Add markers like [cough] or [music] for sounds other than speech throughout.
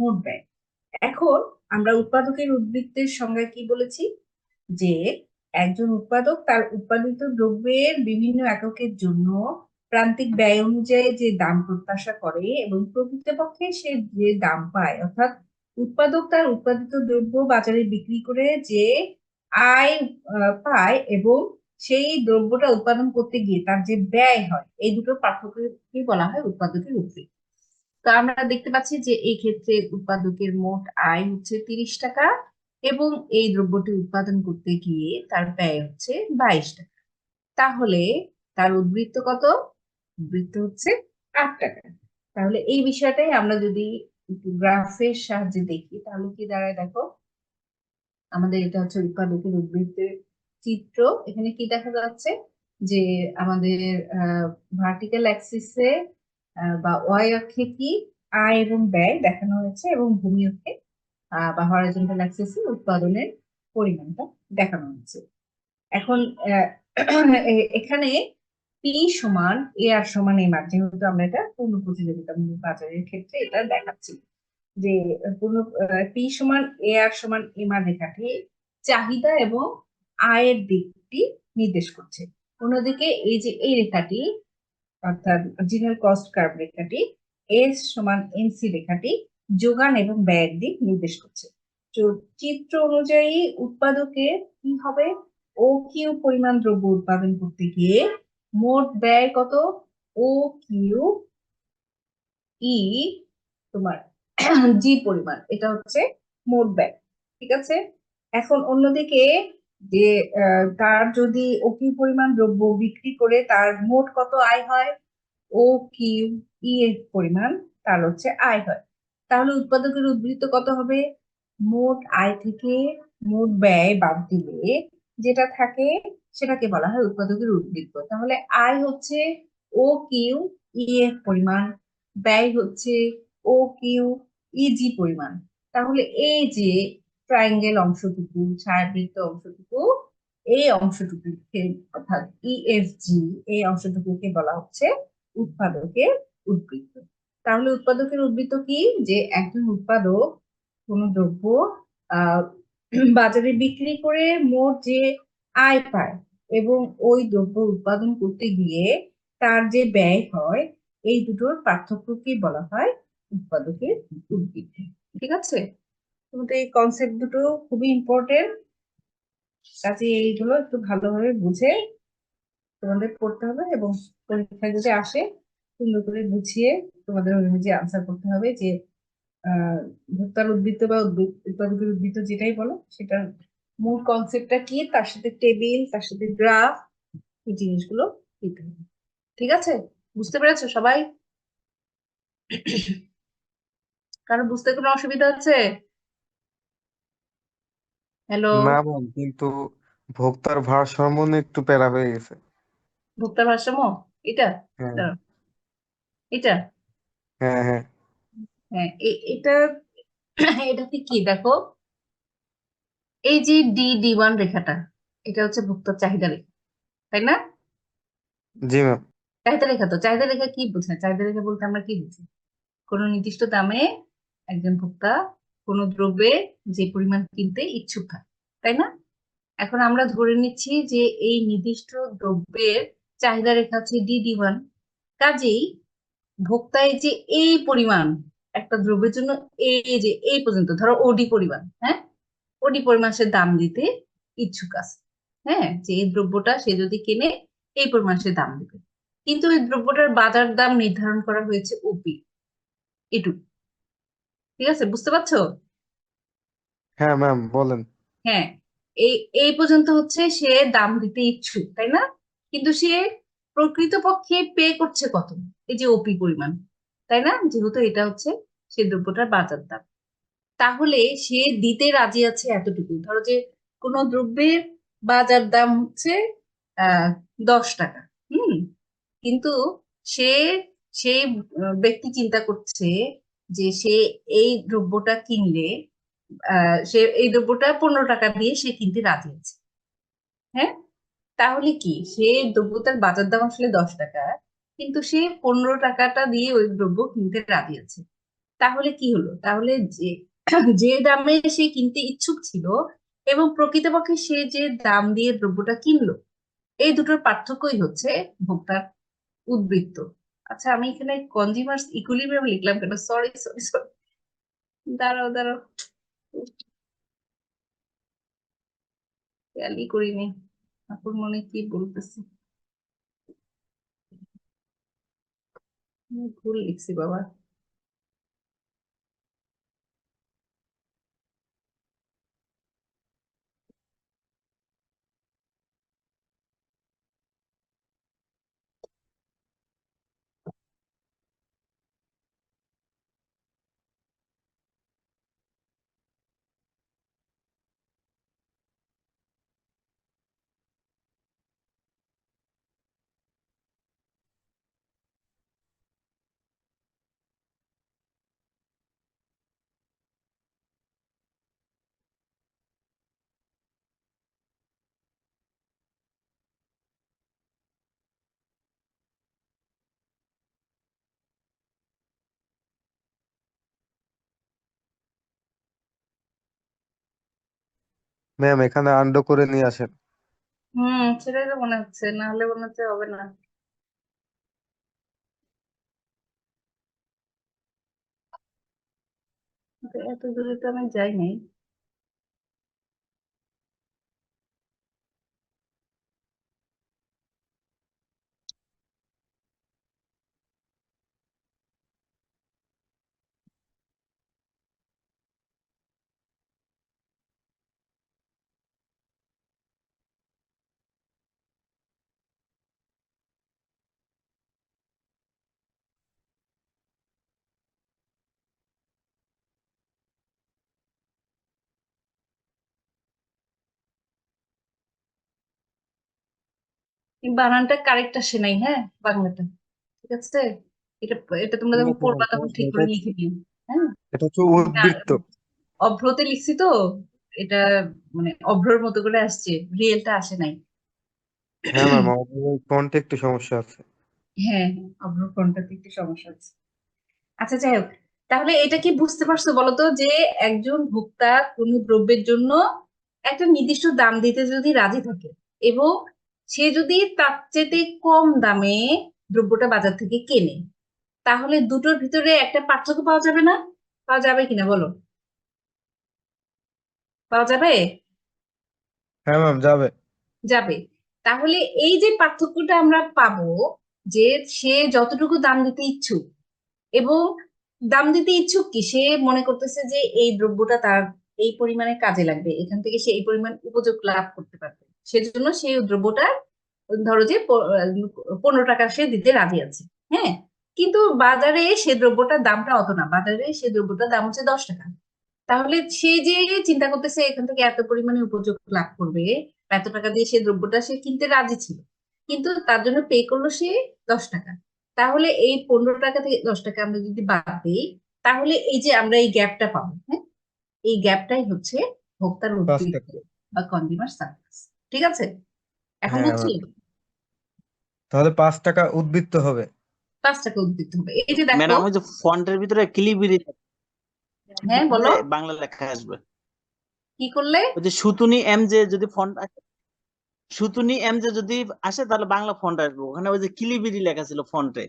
মোট ব্যয় এখন আমরা উৎপাদকের উদ্বৃত্তের সংজ্ঞা কি বলেছি? যে একজন উৎপাদক তার উৎপাদিত দ্রব্যের বিভিন্ন এককের জন্য প্রান্তিক ব্যয় অনুযায়ী যে দাম প্রত্যাশা করে এবং প্রকৃতপক্ষে সে যে দাম পায়, অর্থাৎ উৎপাদক তার উৎপাদিত দ্রব্য বাজারে বিক্রি করে যে আয় পায় এবং সেই দ্রব্যটা উৎপাদন করতে গিয়ে তার যে ব্যয় হয়, এই দুটো পার্থক্যকে বলা হয় উৎপাদকের উদ্বৃত্ত। তো আমরা দেখতে পাচ্ছি যে এই ক্ষেত্রে উৎপাদকের মোট আয় হচ্ছে তিরিশ টাকা এবং এই দ্রব্যটি উৎপাদন করতে গিয়ে তার ব্যয় হচ্ছে বাইশ টাকা। তাহলে তার উদ্বৃত্ত কত? উদ্বৃত্ত হচ্ছে আট টাকা। তাহলে এই বিষয়টাই আমরা যদি গ্রাফের সাহায্যে দেখি, তাহলে কি দাঁড়ায় দেখো? আমাদের এটা হচ্ছে উৎপাদকের উদ্বৃত্তের চিত্র। এখানে কি দেখা যাচ্ছে? যে আমাদের ভার্টিক্যাল অ্যাক্সিসে বা ওয়াই অক্ষে কি? আয় এবং ব্যয় দেখানো হয়েছে এবং ভূমি অক্ষে বা হরাইজন্টাল অ্যাক্সিসে উৎপাদনের পরিমাণটা দেখানো হয়েছে। এখন এখানে পি সমান এ আর সমান এম আর যেহেতু আমরা এটা পূর্ণ প্রতিযোগিতামূলক বাজারের ক্ষেত্রে এটা দেখাচ্ছি। যে পূর্ণ পি সমান এ আর সমান এম আর রেখাটি চাহিদা এবং আয়ের দিকটি নির্দেশ করছে। অন্যদিকে এই যে এই রেখাটি অর্থাৎ অরিজিনাল কস্ট কার্ভ রেখাটি এস সমান এনসি রেখাটি যোগান এবং ব্যয়ের দিক নির্দেশ করছে। তো চিত্র অনুযায়ী উৎপাদকের কি হবে? ও কিউ পরিমাণ দ্রব্য উৎপাদন করতে গিয়ে মোট ব্যয় কত? ও কিউ ই তোমার জি পরিমাণ, এটা হচ্ছে মোট ব্যয়, ঠিক আছে? এখন অন্যদিকে যে তার যদি ও কি পরিমাণ দ্রব্য বিক্রি করে তার মোট কত আয় হয়? ও কিউ ই এর পরিমাণ, তার হচ্ছে আয় হয়। তাহলে উৎপাদকের উদ্বৃত্ত কত হবে? মোট আয় থেকে মোট ব্যয় বাদ দিলে যেটা থাকে, সেটাকে বলা হয় উৎপাদকের উদ্বৃত্ত। তাহলে আয় হচ্ছে ও কিউ, ই এর পরিমাণ, ব্যয় হচ্ছে ও কিউ ইজি পরিমাণ। তাহলে এই যে ট্রায়াঙ্গেল অংশটুকু ছায়াবৃত্ত অংশটুকু এই অংশটুকুকে অর্থাৎ ইএফজি এই অংশটুকুকে বলা হচ্ছে উৎপাদকের উদ্বৃত্ত তাহলে উৎপাদকের উদ্বৃত্ত কি? যে একজন উৎপাদক কোনো দ্রব্য বাজারে বিক্রি করে মোট যে আয় পায় এবং ওই দ্রব্য উৎপাদন করতে গিয়ে তার যে ব্যয় হয়, এই দুটোর পার্থক্যকে বলা হয় উৎপাদকের উদ্বৃত্ত ঠিক আছে? তোমাদের এই কনসেপ্ট দুটো খুবই ইম্পর্টেন্ট কাজে এইগুলো একটু ভালোভাবে বুঝে তোমাদের পড়তে হবে এবং পরীক্ষায় যদি আসে, সুন্দর করে বুঝিয়ে তোমাদের অনুযায়ী আনসার করতে হবে যে ভোক্তার উদ্বৃত্ত বা উৎপাদকের উদ্বৃত্ত যেটাই বলো, সেটার মূল কনসেপ্টটা কি? তার সাথে টেবিল তার সাথে গ্রাফ এই জিনিসগুলো দিতে হবে। ঠিক আছে? বুঝতে পেরেছ সবাই? কারও বুঝতে কোনো অসুবিধা আছে? হ্যালো না ম্যাম কিন্তু ভোক্তার ভারসাম্য নিয়ে একটু প্যারা হয়ে গেছে। ভোক্তা ভারসাম্য? এটা? হ্যাঁ। দাঁড়াও, এটা? হ্যাঁ হ্যাঁ। হ্যাঁ এ- এটা এটাতে কি? দেখো এই যে ডি ডি ওয়ান রেখাটা এটা হচ্ছে ভোক্তার চাহিদা রেখা তাই না? জি ম্যাম। চাহিদা রেখা তো চাহিদা রেখা কি বোঝায়? চাহিদা রেখা বলতে আমরা কি বুঝি? কোনো নির্দিষ্ট দামে একজন ভোক্তা কোনো দ্রব্যে যে পরিমাণ কিনতে ইচ্ছুক থাকে তাই না? এখন আমরা ধরে নিচ্ছি যে এই নির্দিষ্ট দ্রব্যের চাহিদা রেখা হচ্ছে ডি ডি ওয়ান কাজেই ভোক্তায় যে এই পরিমাণ একটা দ্রব্যের জন্য এই যে এই পর্যন্ত, ধরো ওডি পরিমাণ হ্যাঁ? ওডি পরিমাণ সে দাম দিতে ইচ্ছুক আছে হ্যাঁ? যে এই দ্রব্যটা সে যদি কেনে, এই পরিমাণ সে দাম দেবে। কিন্তু এই দ্রব্যটার বাজার দাম নির্ধারণ করা হয়েছে ওপি এটুকু। ঠিক আছে? বুঝতে পারছ? হ্যাঁ ম্যাম বলেন। হ্যাঁ এই এই পর্যন্ত হচ্ছে সে দাম দিতে ইচ্ছুক তাই না? কিন্তু সে প্রকৃতপক্ষে পে করছে কত? এই যে ওপি পরিমাণ তাই না? যেহেতু এটা হচ্ছে সে দ্রব্যটার বাজার দাম। তাহলে সে দিতে রাজি আছে এতটুকু ধরো যে কোনো দ্রব্যের বাজার দাম হচ্ছে আহ দশ টাকা হুম? কিন্তু সে সেই ব্যক্তি চিন্তা করছে যে সে এই দ্রব্যটা কিনলে সে এই দ্রব্যটা পনেরো টাকা দিয়ে সে কিনতে রাজি আছে। হ্যাঁ? তাহলে কি? সে দ্রব্যটার বাজার দাম আসলে দশ টাকা, কিন্তু সে পনেরো টাকাটা দিয়ে ওই দ্রব্য কিনতে রাজি আছে। তাহলে কি হলো? তাহলে যে যে দামে সে কিনতে ইচ্ছুক ছিল এবং প্রকৃতপক্ষে সে যে দাম দিয়ে দ্রব্যটা কিনলো, এই দুটোর পার্থক্যই হচ্ছে ভোক্তার উদ্বৃত্ত। আচ্ছা আমি এখানে কনজিউমার্স ইকুইলিব্রিয়াম লিখলাম কেন? সরি সরি সরি দাঁড়াও দাঁড়াও। করিনি। আপুর মনে কি বলতেছি? ভুল লিখছি বাবা। ম্যাম, এখানে আন্ডো করে নিয়ে আসেন। হুম, সেটাই তো মনে হচ্ছে, না হলে মনে হচ্ছে হবে না। এত দূরে তো আমি যাই নাই এই বানানটা কারেক্ট আসে নাই হ্যাঁ? বাংলাটা ঠিক আছে? এটা এটা তোমরা যখন পড়বা তখন ঠিক করে লিখে দিও হ্যাঁ? এটা হচ্ছে উদ্বৃত্ত। অভ্রতে লিখছি তো এটা মানে অভ্রর মতো করে আসছে রিয়েলটা আসে নাই। হ্যাঁ ম্যাম ফন্টে একটু সমস্যা আছে। হ্যাঁ অভ্র ফ্রন্টটাতে একটু সমস্যা আছে। আচ্ছা যাই হোক তাহলে এটা কি বুঝতে পারছ বলো তো যে একজন ভোক্তা কোনো দ্রব্যের জন্য একটা নির্দিষ্ট দাম দিতে যদি রাজি থাকে এবং সে যদি তার চেয়ে কম দামে দ্রব্যটা বাজার থেকে কেনে তাহলে দুটোর ভিতরে একটা পার্থক্য পাওয়া যাবে না? পাওয়া যাবে কিনা বলো? পাওয়া যাবে? হ্যাঁ ম্যাম যাবে। যাবে। তাহলে এই যে পার্থক্যটা আমরা পাবো যে সে যতটুকু দাম দিতে ইচ্ছুক এবং দাম দিতে ইচ্ছুক কি? সে মনে করতেছে যে এই দ্রব্যটা তার এই পরিমাণে কাজে লাগবে এখান থেকে সে এই পরিমাণ উপযোগ লাভ করতে পারবে। সেজন্য সেই দ্রব্যটা ধরো যে পনেরো টাকা সে দিতে রাজি আছে হ্যাঁ? কিন্তু বাজারে সে দ্রব্যটার দামটা অত না। বাজারে সে দ্রব্যটার দাম হচ্ছে দশ টাকা। তাহলে সে যে চিন্তা করতেছে এখান থেকে এত পরিমাণে উপযোগ লাভ করবে এত টাকা দিয়ে সে দ্রব্যটা সে কিনতে রাজি ছিল কিন্তু তার জন্য পে করল সে দশ টাকা। তাহলে এই পনেরো টাকা থেকে দশ টাকা আমরা যদি বাদ দিই তাহলে এই যে আমরা এই গ্যাপটা পাবো হ্যাঁ? এই গ্যাপটাই হচ্ছে ভোক্তার বা কনজিউমার সার্ভিস ঠিক আছে? এখন হ্যাঁ, হচ্ছে তাহলে পাঁচ টাকা উদ্বৃত্ত হবে। পাঁচ টাকা উদ্বৃত্ত হবে। এই যে দেখো ম্যাডাম ওই যে ফন্টের ভিতরে কিলিবিরি হ্যাঁ বলো। বাংলা লেখা আসবে। কি করলে? ওই যে সুতুনি এম যে যদি ফন্ট আসে সুতুনি এম যে যদি আসে তাহলে বাংলা ফন্ট আসবে। ওখানে ওই যে কিলিবিরি লেখা ছিল ফন্টে।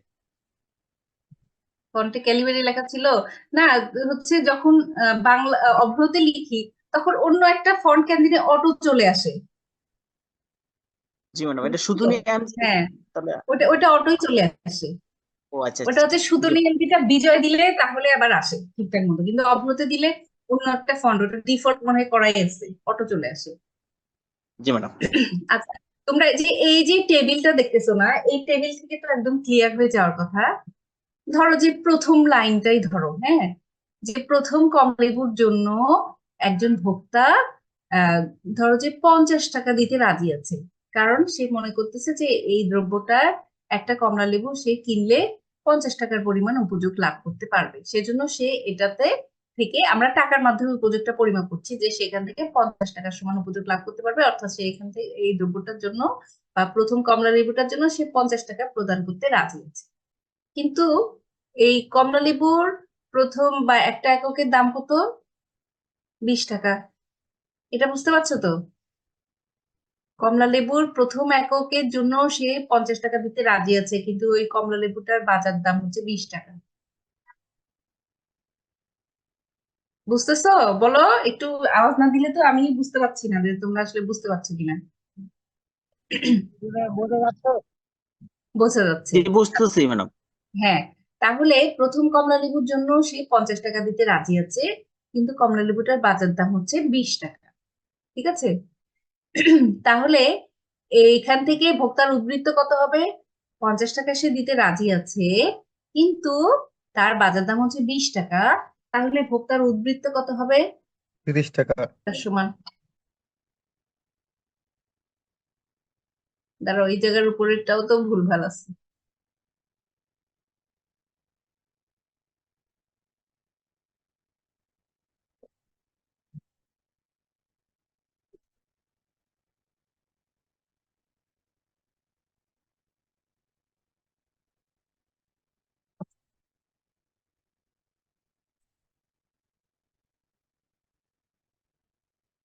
ফন্টে ক্যালিবারি লেখা ছিল। না হচ্ছে যখন আহ, বাংলা অভ্রতে লিখি তখন অন্য একটা ফন্ট কেন দিনে অটো চলে আসে। জি ম্যাডাম এটা এম হ্যাঁ। ওটা ওটা অটোই চলে আসে। ও আচ্ছা ওটা হচ্ছে সুতনি এমপিটা বিজয় দিলে তাহলে আবার আসে ঠিকঠাক মতো। কিন্তু অভ্রতে দিলে অন্য একটা ফন্ট ওটা ডিফল্ট মনে হয় করাই আছে অটো চলে আসে। জি ম্যাডাম আচ্ছা তোমরা যে এই যে টেবিলটা দেখতেছো না এই টেবিল থেকে তো একদম ক্লিয়ার হয়ে যাওয়ার কথা। ধরো যে প্রথম লাইনটাই ধরো হ্যাঁ? যে প্রথম কমলেবুর জন্য একজন ভোক্তা আহ ধরো যে পঞ্চাশ টাকা দিতে রাজি আছে। কারণ সে মনে করতেছে যে এই দ্রব্যটা একটা কমলা লেবু সে কিনলে পঞ্চাশ টাকার পরিমাণ উপযোগ লাভ করতে পারবে। সেজন্য সে এটাতে থেকে আমরা টাকার মাধ্যমে উপযোগটা পরিমাপ করছি যে সেখান থেকে পঞ্চাশ টাকার সমান উপযোগ লাভ করতে পারবে, অর্থাৎ সে এখান থেকে এই দ্রব্যটার জন্য বা প্রথম কমলা লেবুটার জন্য সে পঞ্চাশ টাকা প্রদান করতে রাজি আছে। কিন্তু এই কমলা লেবুর প্রথম বা একটা এককের দাম কত? বিশ টাকা। এটা বুঝতে পারছ তো? কমলা লেবুর প্রথম এককের জন্য সে পঞ্চাশ টাকা দিতে রাজি আছে কিন্তু ওই কমলা লেবুটার বাজার দাম হচ্ছে বিশ টাকা। বুঝতেছো? বলো একটু আওয়াজ না দিলে তো আমি বুঝতে পারছি না যে তোমরা আসলে বুঝতে পারছ কিনা। বোঝা যাচ্ছে। জি বুঝতেছি ম্যাডাম। হ্যাঁ তাহলে প্রথম কমলা লেবুর জন্য সে পঞ্চাশ টাকা দিতে রাজি আছে কিন্তু কমলা লেবুটার বাজার দাম হচ্ছে বিশ টাকা। ঠিক আছে? তাহলে এইখান থেকে ভোক্তার উদ্বৃত্ত কত হবে? পঞ্চাশ টাকা সে দিতে রাজি আছে কিন্তু তার বাজার দাম হচ্ছে বিশ টাকা তাহলে ভোক্তার উদ্বৃত্ত কত হবে? তিরিশ টাকা। তার সমান। দাঁড়াও এই জায়গার উপরেরটাও তো ভুলভাল আছে।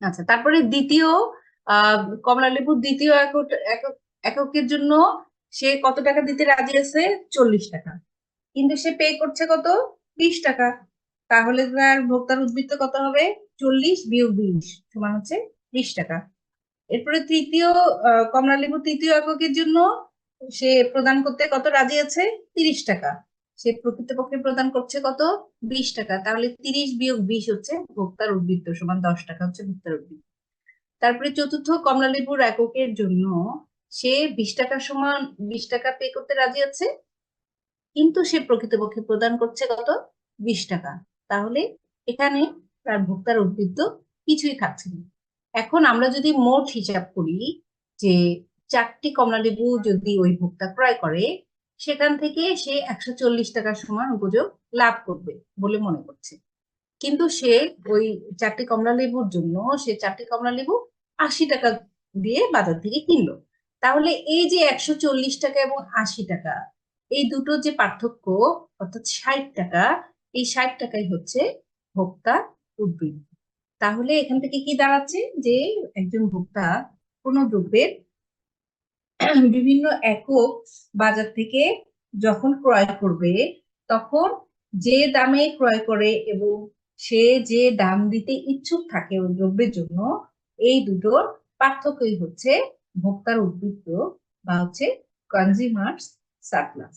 আচ্ছা তারপরে দ্বিতীয় কমলা লেবুর দ্বিতীয় একক একক এককের জন্য সে কত টাকা দিতে রাজি আছে? চল্লিশ টাকা। কিন্তু সে পে করছে কত? বিশ টাকা। তাহলে তার ভোক্তার উদ্বৃত্ত কত হবে? চল্লিশ বিয়োগ বিশ সমান হচ্ছে বিশ টাকা। এরপরে তৃতীয় কমলা লেবুর তৃতীয় এককের জন্য সে প্রদান করতে কত রাজি আছে? তিরিশ টাকা। সে প্রকৃতপক্ষে প্রদান করছে কত? বিশ টাকা। তাহলে তিরিশ বিয়োগ বিশ হচ্ছে ভোক্তার উদ্বৃত্ত সমান দশ টাকা হচ্ছে ভোক্তার উদ্বৃত্ত। তারপরে চতুর্থ, কমলা লেবুর এককের জন্য সে বিশ টাকার সমান বিশ টাকা পে করতে রাজি আছে, কিন্তু সে প্রকৃতপক্ষে প্রদান করছে কত? বিশ টাকা। তাহলে এখানে তার ভোক্তার উদ্বৃত্ত কিছুই থাকছে না। এখন আমরা যদি মোট হিসাব করি যে চারটি কমলা লেবু যদি ওই ভোক্তা ক্রয় করে সেখান থেকে সে একশো চল্লিশ টাকার সমান উপযোগ লাভ করবে বলে মনে করছে। কিন্তু সে ওই চারটি কমলা লেবুর জন্য সে চারটি কমলা লেবু আশি টাকা দিয়ে বাজার থেকে কিনলো। তাহলে এই যে একশো চল্লিশ টাকা এবং আশি টাকা, এই দুটো যে পার্থক্য, অর্থাৎ ষাট টাকা, এই ষাট টাকাই হচ্ছে ভোক্তা উদ্বৃত্ত তাহলে এখান থেকে কি দাঁড়াচ্ছে যে একজন ভোক্তা কোনো দ্রব্যের [clears throat] বিভিন্ন একক বাজার থেকে যখন ক্রয় করবে, তখন যে দামে ক্রয় করে এবং সে যে দাম দিতে ইচ্ছুক থাকে ওই দ্রব্যের জন্য, এই দুটোর পার্থক্যই হচ্ছে ভোক্তার উদ্বৃত্ত বা হচ্ছে কনজিউমার্স সারপ্লাস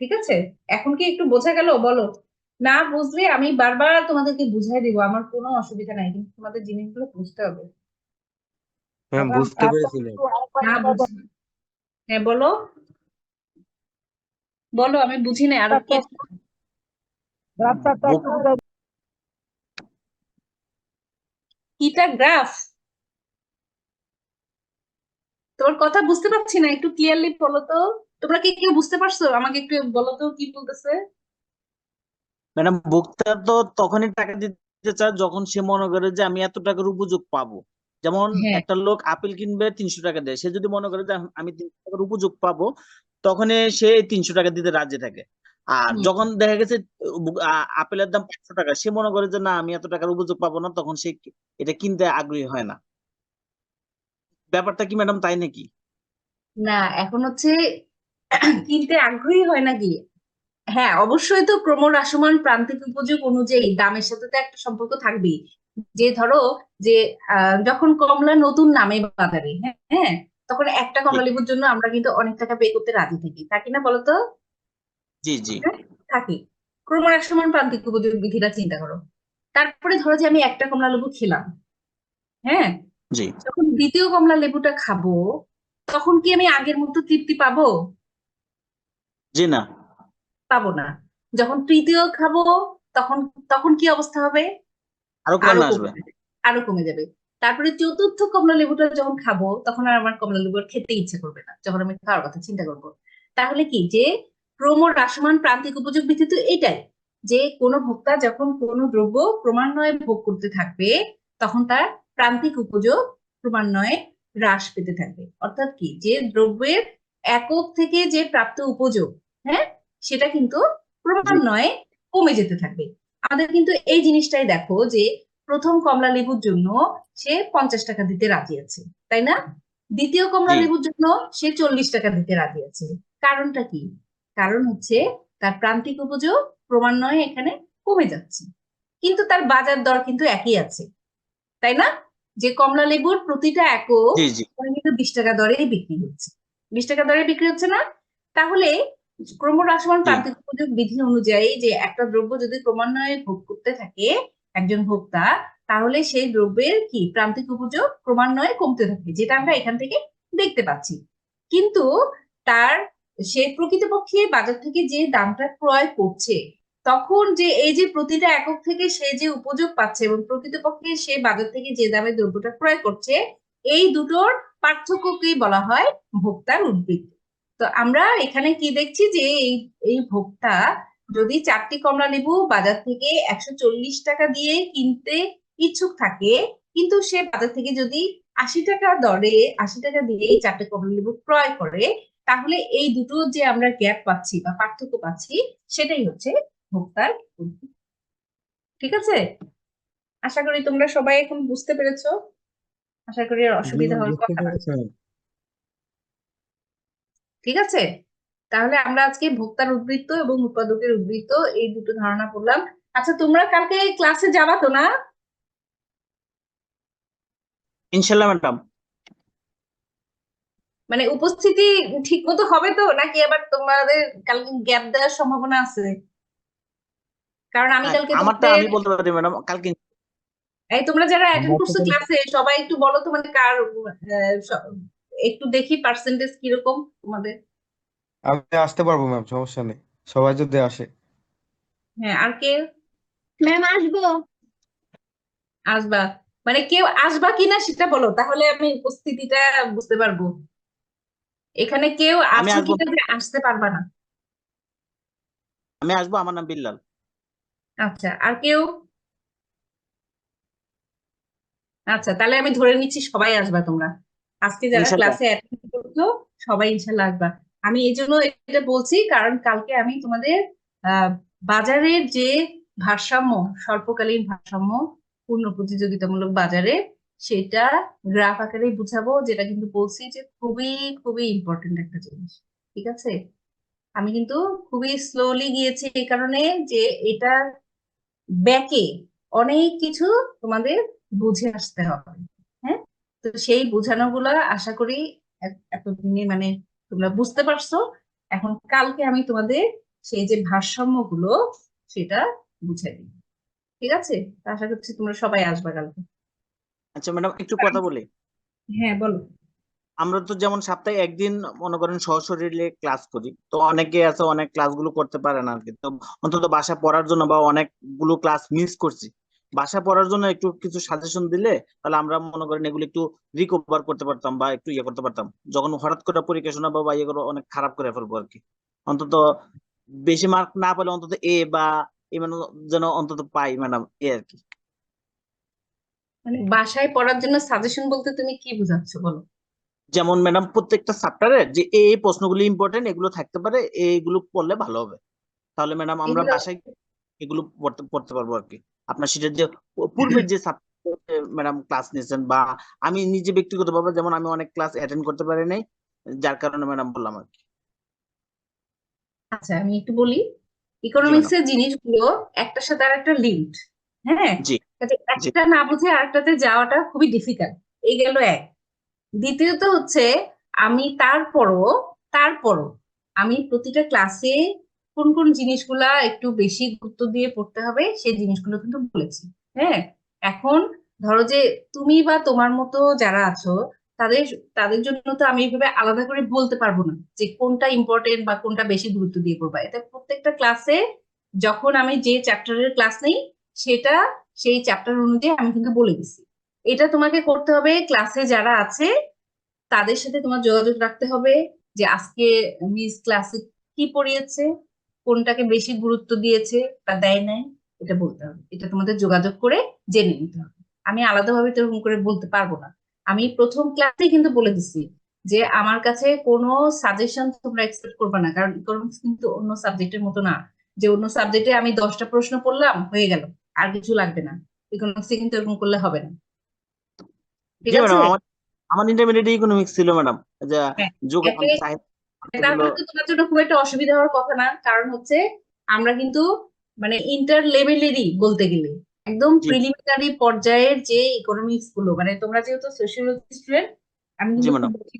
ঠিক আছে? এখন কি একটু বোঝা গেল? বলো। না বুঝলে আমি বারবার তোমাদেরকে বুঝাই দেবো, আমার কোনো অসুবিধা নাই, কিন্তু তোমাদের জিনিসগুলো বুঝতে হবে। আবার বুঝতে পেরেছি বুঝ- হ্যাঁ বলো। বলো আমি বুঝি না আরও কি কিটা গ্রাফ? তোমার কথা বুঝতে পারছি না একটু ক্লিয়ারলি বলো তো। তোমরা কি কেউ বুঝতে পারছ? আমাকে একটু বলো তো কি বলতেছে? ম্যাডাম ভোক্তা তো তখনই টাকা দিতে চায় যখন সে মনে করে যে আমি এত টাকার উপযোগ পাবো। যেমন হ্যাঁ। একটা লোক আপেল কিনবে তিনশো টাকা দেয়। সে যদি মনে করে যে আমি তিনশো টাকার উপযোগ পাবো তখন সে তিনশো টাকা দিতে রাজি থাকে। আর যখন দেখা গেছে আপেলের দাম পাঁচশো টাকা সে মনে করে যে না আমি এত টাকার উপযোগ পাবো না তখন সে এটা কিনতে আগ্রহী হয় না। ব্যাপারটা কি ম্যাডাম তাই নাকি? না এখন হচ্ছে [coughs] কিনতে আগ্রহী হয় নাকি হ্যাঁ অবশ্যই তো ক্রমহ্রাসমান প্রান্তিক উপযোগ অনুযায়ী দামের সাথে তো একটা সম্পর্ক থাকবেই। যে ধরো যে যখন কমলা নতুন নামে বাজারে হ্যাঁ হ্যাঁ তখন একটা কমলা লেবুর জন্য আমরা কিন্তু অনেক টাকা পে করতে রাজি থাকি। থাকি না বলতো? জি জি। থাকি। ক্রমহ্রাসমান প্রান্তিক উপযোগ বিধিটা চিন্তা করো। তারপরে ধরো যে আমি একটা কমলা লেবু খেলাম হ্যাঁ জি। যখন দ্বিতীয় কমলা লেবুটা খাব তখন কি আমি আগের মতো তৃপ্তি পাবো? জি না। পাবো না। যখন তৃতীয় খাব তখন তখন কি অবস্থা হবে? আরও আসবে। যাবে আরও কমে যাবে। তারপরে চতুর্থ কমলা লেবুটা যখন খাব তখন আর আমার কমলা লেবু খেতে ইচ্ছে করবে না যখন আমি খাওয়ার কথা চিন্তা করব। তাহলে কি যে ক্রমহ্রাসমান প্রান্তিক উপযোগ বিধি তো এটাই যে কোনো ভোক্তা যখন কোনো দ্রব্য ক্রমান্বয়ে ভোগ করতে থাকবে তখন তার প্রান্তিক উপযোগ ক্রমান্বয়ে হ্রাস পেতে থাকবে। অর্থাৎ কি যে দ্রব্যের একক থেকে যে প্রাপ্ত উপযোগ হ্যাঁ সেটা কিন্তু ক্রমান্বয়ে কমে যেতে থাকবে। আমাদের কিন্তু এই জিনিসটাই দেখো যে প্রথম কমলা লেবুর জন্য সে পঞ্চাশ টাকা দিতে রাজি আছে তাই না? দ্বিতীয় কমলা লেবুর জন্য সে চল্লিশ টাকা দিতে রাজি আছে। কারণটা কি? কারণ হচ্ছে তার প্রান্তিক উপযোগ ক্রমান্বয়ে এখানে কমে যাচ্ছে। কিন্তু তার বাজার দর কিন্তু একই আছে তাই না? যে কমলা লেবুর প্রতিটা একক কিন্তু বিশ টাকা দরেই বিক্রি হচ্ছে। বিশ টাকা দরে বিক্রি হচ্ছে না? তাহলে ক্রমহ্রাসমান। প্রান্তিক উপযোগ বিধি অনুযায়ী যে একটা দ্রব্য যদি ক্রমান্বয়ে ভোগ করতে থাকে একজন ভোক্তা তাহলে সেই দ্রব্যের কি? প্রান্তিক উপযোগ ক্রমান্বয়ে কমতে থাকে যেটা আমরা এখান থেকে দেখতে পাচ্ছি। কিন্তু তার সে প্রকৃতপক্ষে বাজার থেকে যে দামটা ক্রয় করছে তখন যে এই যে প্রতিটা একক থেকে সে যে উপযোগ পাচ্ছে এবং প্রকৃতপক্ষে সে বাজার থেকে যে দামে দ্রব্যটা ক্রয় করছে এই দুটোর পার্থক্যকেই বলা হয় ভোক্তার উদ্বৃত্ত। তো আমরা এখানে কি দেখছি যে এই এই ভোক্তা যদি চারটি কমলা লেবু বাজার থেকে একশো চল্লিশ টাকা দিয়ে কিনতে ইচ্ছুক থাকে কিন্তু সে বাজার থেকে যদি আশি টাকা দরে আশি টাকা দিয়ে এই চারটে কমলা লেবু ক্রয় করে তাহলে এই দুটো যে আমরা গ্যাপ পাচ্ছি বা পার্থক্য পাচ্ছি সেটাই হচ্ছে ভোক্তার ঠিক আছে? আশা করি তোমরা সবাই এখন বুঝতে পেরেছ। আশা করি আর অসুবিধা হওয়ার কথা। ঠিক আছে? তাহলে আমরা আজকে ভোক্তার উদ্বৃত্ত এবং উৎপাদকের উদ্বৃত্ত এই দুটো ধারণা করলাম। আচ্ছা তোমরা কালকে ক্লাসে যাবা তো না? ইনশাল্লাহ ম্যাডাম। মানে উপস্থিতি ঠিক মতো হবে তো? নাকি আবার তোমাদের কালকে গ্যাপ দেওয়ার সম্ভাবনা আছে? কারণ আমি কালকে আমারটা আমি বলতে পারি ম্যাডাম কালকে এই তোমরা যারা অ্যাটেন্ড করছ ক্লাসে সবাই একটু বলো তো মানে কার একটু দেখি পার্সেন্টেজ কীরকম তোমাদের। আমি আসতে পারব ম্যাম সমস্যা নেই। সবাই যদি আসে। হ্যাঁ আর কে? ম্যাম আসব। আসবা। মানে কেউ আসবা কিনা সেটা বলো তাহলে আমি উপস্থিতিটা বুঝতে পারব। এখানে কেউ আমি আছো আসব। কিনা যে আসতে পারবা না। আমি আসব আমার নাম বিল্লাল। আচ্ছা আর কেউ? আচ্ছা তাহলে আমি ধরে নিচ্ছি সবাই আসবা তোমরা। আজকে যারা ক্লাসে অ্যাটেন্ড করছ সবাই ইনশাল্লাহ আসবা। আমি এই জন্য এটা বলছি কারণ কালকে আমি তোমাদের বাজারের যে ভারসাম্য স্বল্পকালীন ভারসাম্য পূর্ণ প্রতিযোগিতামূলক বাজারে সেটা গ্রাফ আকারে বুঝাবো যেটা কিন্তু বলছি যে খুবই খুবই ইম্পর্টেন্ট একটা জিনিস। ঠিক আছে? আমি কিন্তু খুবই স্লোলি গিয়েছি এই কারণে যে এটা ব্যাকে অনেক কিছু তোমাদের বুঝে আসতে হবে। তো সেই বোঝানোগুলো আশা করি এতদিনে মানে তোমরা বুঝতে পারছ। এখন কালকে আমি তোমাদের সেই যে ভারসাম্যগুলো সেটা বুঝাই দিই ঠিক আছে? আশা করছি তোমরা সবাই আসবে কালকে। আচ্ছা ম্যাডাম একটু কথা বলি। হ্যাঁ বলো। আমরা তো যেমন সপ্তাহে একদিন মনে করেন সশরীরে ক্লাস করি। তো অনেকে আছে অনেক ক্লাসগুলো করতে পারে না আর কি। তো অন্তত বাসা পড়ার জন্য বা অনেকগুলো ক্লাস মিস করছি। বাসা পড়ার জন্য একটু কিছু সাজেশন দিলে তাহলে আমরা মনে করেন এগুলো একটু রিকভার করতে পারতাম বা একটু ইয়ে করতে পারতাম। যখন হঠাৎ করে পরীক্ষা শোনাবো বা ইয়ে করব অনেক খারাপ করে ফেলব আর কি অন্তত বেশি মার্ক না পেলে অন্তত এ বা এ মানে যেন অন্তত পাই ম্যাডাম এ আর কি মানে বাসায় পড়ার জন্য সাজেশন বলতে তুমি কি বোঝাচ্ছ বলো? যেমন ম্যাডাম প্রত্যেকটা চ্যাপ্টারে যে এই এই প্রশ্নগুলো ইম্পর্টেন্ট এগুলো থাকতে পারে এইগুলো পড়লে ভালো হবে। তাহলে ম্যাডাম আমরা বাসায় এগুলো পড়তে পড়তে পারব আর কি আপনার সেটার যে পূর্বের যে ম্যাডাম ক্লাস নিয়েছেন বা আমি নিজে ব্যক্তিগতভাবে যেমন আমি অনেক ক্লাস অ্যাটেন্ড করতে পারি নাই যার কারণে ম্যাডাম বললাম আর কি। আচ্ছা আমি একটু বলি ইকোনমিক্স এর জিনিসগুলো একটার সাথে আর একটা লিঙ্কড হ্যাঁ একটা না বুঝে আরেকটাতে যাওয়াটা খুবই ডিফিকাল্ট এই গেল এক। দ্বিতীয়ত হচ্ছে আমি তারপরও তারপরও আমি প্রতিটা ক্লাসে কোন কোন জিনিসগুলা একটু বেশি গুরুত্ব দিয়ে পড়তে হবে, সেই জিনিসগুলো কিন্তু বলেছি। হ্যাঁ? এখন ধরো যে তুমি বা তোমার মতো যারা আছো, তাদের তাদের জন্য তো আমি এইভাবে আলাদা করে বলতে পারব না যে কোনটা ইম্পর্টেন্ট বা কোনটা বেশি গুরুত্ব দিয়ে পড়বা। এটা প্রত্যেকটা ক্লাসে যখন আমি যে চ্যাপ্টারের ক্লাস নেই, সেটা সেই চ্যাপ্টার অনুযায়ী আমি কিন্তু বলে দিছি। এটা তোমাকে করতে হবে ক্লাসে যারা আছে, তাদের সাথে তোমার যোগাযোগ রাখতে হবে যে আজকে মিস ক্লাসে কি পড়িয়েছে কোনটাকে বেশি গুরুত্ব দিয়েছে বা দেয় নাই এটা বলতে হবে। এটা তোমাদের যোগাযোগ করে জেনে নিতে হবে। আমি আলাদাভাবে তো এরকম করে বলতে পারব না। আমি প্রথম ক্লাসে কিন্তু বলে দিছি যে আমার কাছে কোনো সাজেশন তোমরা এক্সপেক্ট করবে না কারণ ইকোনমিক্স কিন্তু অন্য সাবজেক্টের মতো না। যে অন্য সাবজেক্টে আমি দশটা প্রশ্ন পড়লাম হয়ে গেল আর কিছু লাগবে না। ইকোনমিক্সে কিন্তু এরকম করলে হবে না। ঠিক আছে? আমার ইন্টারমিডিয়েট ইকোনমিক্স ছিল ম্যাডাম। যে হ্যাঁ, সাহিত্য তারপরে তো তোমার জন্য খুব একটা অসুবিধা হওয়ার কথা না। কারণ হচ্ছে আমরা কিন্তু মানে ইন্টার লেভেলেরই বলতে গেলে। একদম। প্রিলিমিনারি পর্যায়ের যে ইকোনমিক্সগুলো মানে তোমরা যেহেতু সোশিওলজি স্টুডেন্ট আমি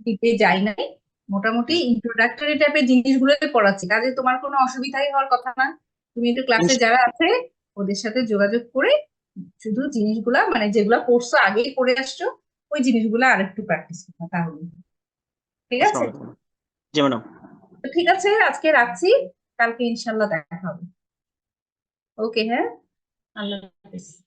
ডিপে যাই নাই। মোটামুটি ইন্ট্রোডাক্টরি টাইপের জিনিসগুলোই পড়াচ্ছি। কাজে তোমার কোনো অসুবিধাই হওয়ার কথা না। তুমি একটু ক্লাসে যারা আছে ওদের সাথে যোগাযোগ করে শুধু জিনিসগুলা মানে যেগুলা পড়ছো আগেই পড়ে আসছো ওই জিনিসগুলা আরেকটু প্র্যাকটিস করো তাহলে। ঠিক আছে। জি ম্যাডাম। ঠিক আছে আজকে রাখছি। কালকে ইনশাল্লাহ দেখা হবে। ওকে হ্যাঁ? আল্লাহ হাফিজ।